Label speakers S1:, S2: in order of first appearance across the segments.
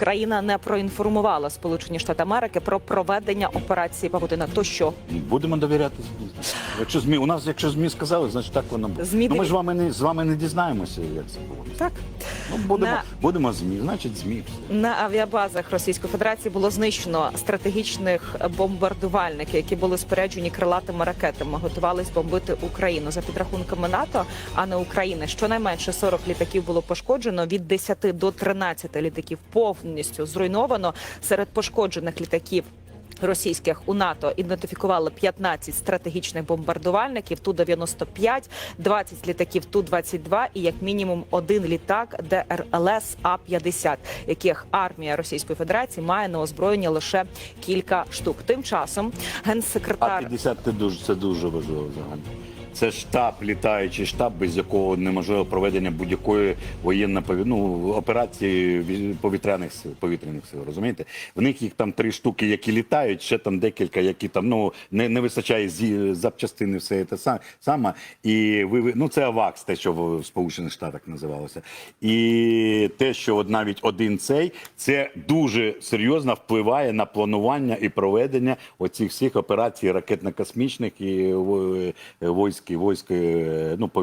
S1: Країна не проінформувала Сполучені Штати Америки про проведення операції Павутина. То що
S2: Будемо довіряти ЗМІ. Якщо ЗМІ, у нас, якщо ЗМІ сказали, значить так воно буде.
S1: ЗМІ
S2: ну, ми ж вами не з вами не дізнаємося, як це було.
S1: так
S2: Ну будемо,
S1: На-
S2: будемо ЗМІ, значить ЗМІ. все.
S1: на авіабазах Російської Федерації було знищено стратегічних бомбардувальників, які були споряджені крилатими ракетами, готувались бомбити Україну за підрахунками НАТО, а не України. Щонайменше 40 літаків було пошкоджено від 10 до 13 літаків повністю зруйновано. Серед пошкоджених літаків. Російських у НАТО ідентифікували 15 стратегічних бомбардувальників ту 95 20 літаків ту 22 і як мінімум один літак ДРЛС А 50 яких армія Російської Федерації має на озброєння лише кілька штук. Тим часом генсекретар
S2: 50 це дуже це дуже важливо взагалі. Це штаб, літаючий штаб, без якого неможливо проведення будь-якої воєнної ну, операції повітряних сил, повітряних сил. Розумієте? В них їх там три штуки, які літають, ще там декілька, які там ну не, не вистачає зі запчастини, все це са- саме. І ви ну це АВАКС, те, що в в Сполучених Штатах називалося. І те, що от навіть один цей, це дуже серйозно впливає на планування і проведення оцих всіх операцій ракетно-космічних і во- військ, і військ, е, ну, по-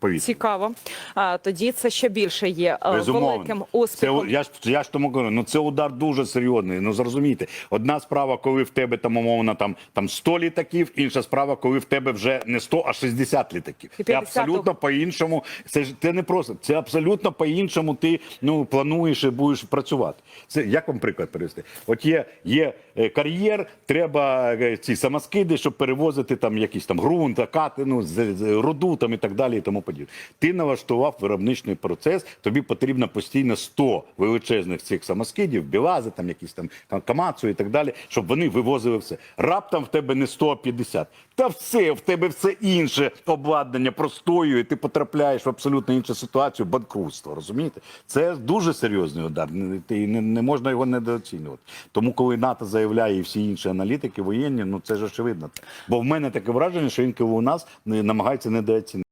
S2: повітря.
S1: цікаво. А тоді це ще більше є е, великим
S2: Безумовно. Це, я ж я ж тому кажу, ну це удар дуже серйозний. Ну зрозумійте, одна справа, коли в тебе там умовно там, там 100 літаків, інша справа, коли в тебе вже не 100, а 60 літаків.
S1: І
S2: Це абсолютно по-іншому. Це ж це не просто, це абсолютно по-іншому. Ти ну плануєш і будеш працювати. Це як вам приклад привести? От є, є е, кар'єр, треба ці самоскиди, щоб перевозити там якісь там ґрунт, ну з, руду там і так далі, і тому подібне. Ти налаштував виробничний процес. Тобі потрібно постійно 100 величезних цих самоскидів, білази, там якісь там там, камацу і так далі, щоб вони вивозили все. Раптом в тебе не 100, а 50. Та все, в тебе все інше обладнання простоює, ти потрапляєш в абсолютно іншу ситуацію, банкрутство. Розумієте? Це дуже серйозний удар. Не, не, не можна його недооцінювати. Тому, коли НАТО заявляє і всі інші аналітики воєнні, ну це ж очевидно. Бо в мене таке враження, що інколи у нас намагаються недооцінити.